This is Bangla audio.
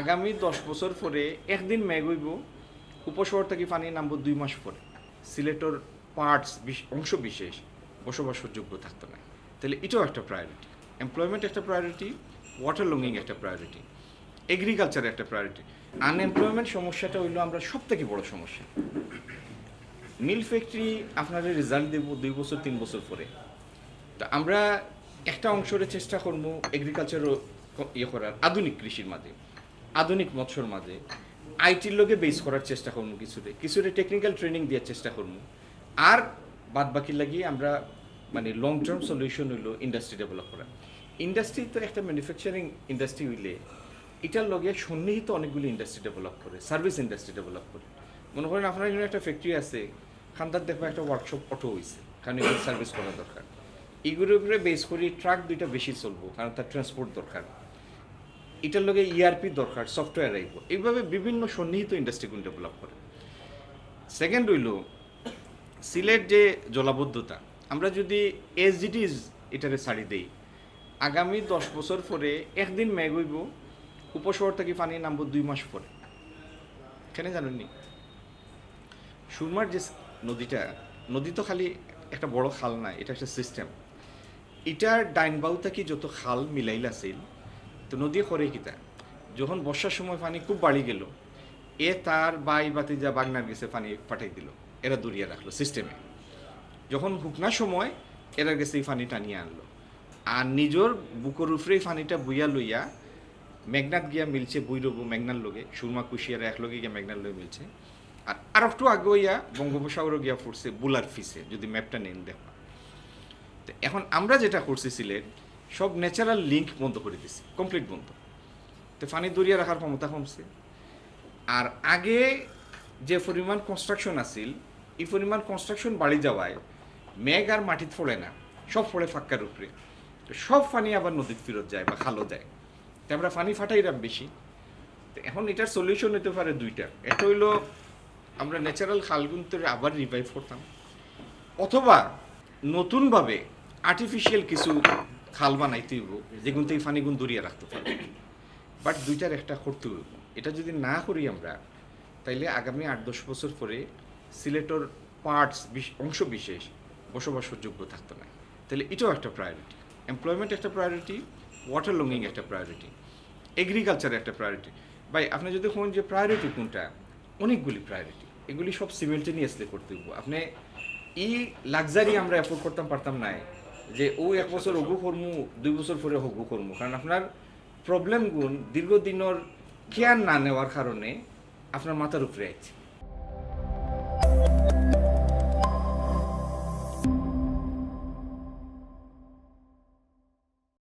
আগামী দশ বছর পরে একদিন মেঘ হইব উপশহর থেকে পানি নামবো দুই মাস পরে। সিলেটর পার্টস অংশ বিশেষ বসবাসের যোগ্য থাকতো না। তাহলে এটাও একটা প্রায়োরিটি এমপ্লয়মেন্ট একটা প্রায়োরিটি ওয়াটার লঙ্গিং একটা প্রায়োরিটি এগ্রিকালচার একটা প্রায়োরিটি আনএমপ্লয়মেন্ট সমস্যাটা হইল আমরা সব থেকে বড় সমস্যা। মিল ফ্যাক্টরি আপনাদের রেজাল্ট দেবো দুই বছর, তিন বছর পরে। তা আমরা একটা অংশের চেষ্টা করব এগ্রিকালচারও ইয়ে করার, আধুনিক কৃষির মাঝে আধুনিক মৎস্যর মাঝে আইটির লোকে বেস করার চেষ্টা করব কিছুতে কিছুতে টেকনিক্যাল ট্রেনিং দেওয়ার চেষ্টা করব আর বাদ বাকি লাগিয়ে আমরা মানে লং টার্ম সলিউশন হইল ইন্ডাস্ট্রি ডেভেলপ করা। ইন্ডাস্ট্রি তো একটা ম্যানুফ্যাকচারিং ইন্ডাস্ট্রি হইলে এটার লগে সন্নিহিত অনেকগুলি ইন্ডাস্ট্রি ডেভেলপ করে সার্ভিস ইন্ডাস্ট্রি ডেভেলপ করে। মনে করেন আপনার এখানে একটা ফ্যাক্টরি আছে, খান্দার দেখব একটা ওয়ার্কশপ অটো হয়েছে কারণ এগুলো সার্ভিস করা দরকার। এগুলোর উপরে বেস করি ট্রাক দুইটা বেশি চলবো, কারণ তার ট্রান্সপোর্ট দরকার। এটার লগে ইআরপি দরকার সফটওয়্যার আইব এইভাবে বিভিন্ন সন্নিহিত ইন্ডাস্ট্রিগুলো ডেভেলপ করে। সেকেন্ড হইল, সিলেট যে জলাবদ্ধতা, আমরা যদি এসডিটিস এটারে ছাড়ি দেই, আগামী দশ বছর পরে একদিন মেঘ হইব, উপশহর থেকে পানি নামবো দুই মাস পরে। কেন জানেননি? সুরমার যে নদীটা, নদী তো খালি একটা বড় খাল না এটা একটা সিস্টেম এটার ডাইন বাউ থেকে যত খাল মিলাইল আছিল তো নদী করে কিতা যখন বর্ষার সময় পানি খুব বাড়ি গেল, এ তার বাই বাতি যা বাগনার গেছে পানি পাঠাই দিল, এরা দূরিয়ে রাখল সিস্টেমে যখন হুকনার সময়, এরা গেছে এই পানি টানিয়ে আনলো। আর নিজের বুকর উপরে পানিটা বুইয়া লইয়া মেঘনাথ গিয়া মিলছে, বৈরব মেঘনার লগে, সুরমা কুশিয়ার এক লগে গিয়া মেঘনার লগে মিলছে। আর আর একটু আগে হইয়া বঙ্গোপসাগর গিয়া পড়ছে বুলার ফিসে, যদি ম্যাপটা নেন দেখো তো এখন আমরা যেটা করছি সিলেট সব ন্যাচারাল লিঙ্ক বন্ধ করে দিছি কমপ্লিট বন্ধ। তো পানি দরিয়া রাখার ক্ষমতা কমছে। আর আগে যে পরিমাণ কনস্ট্রাকশন আছিল, এই পরিমাণ কনস্ট্রাকশন বাড়ি যাওয়ায় মেঘ আর মাটিত ফোড়ে না, সব ফোড়ে ফাক্কার উপরে। তো সব পানি আবার নদীর ফেরত যায় বা খালো যায়। তো আমরা পানি ফাটাই রাম বেশি। তো এখন এটার সলিউশন হতে পারে দুইটা। একটা হইল আমরা ন্যাচারাল খালগুন্তরে আবার রিভাইভ করতাম। অথবা নতুনভাবে আর্টিফিশিয়াল কিছু খাল বানাইতে হইব যেগুন থেকে পানিগুণ দরিয়া রাখতে পারব। বাট দুইটার একটা করতে হইব। এটা যদি না করি আমরা, তাইলে আগামী আট দশ বছর পরে সিলেটর পার্টস অংশ বিশেষ বসবাসের যোগ্য থাকতো না। তাহলে এটাও একটা প্রায়োরিটি এমপ্লয়মেন্ট একটা প্রায়োরিটি ওয়াটার লঙ্গিং একটা প্রায়োরিটি এগ্রিকালচার একটা প্রায়োরিটি ভাই, আপনি যদি কোন যে প্রায়োরিটি কোনটা, অনেকগুলি প্রায়োরিটি এগুলি সব সিমেন্টেনিয়াসলি করতে হইব। আপনি এই লাক্সারি আমরা অ্যাফোর্ড করতাম, পারতাম না যে ও এক বছর অগু কর্ম, দুই বছর পরে হগু কর্ম। কারণ আপনার প্রবলেমগুণ দীর্ঘদিনের কেয়ার না নেওয়ার কারণে আপনার মাথার উপরে আছে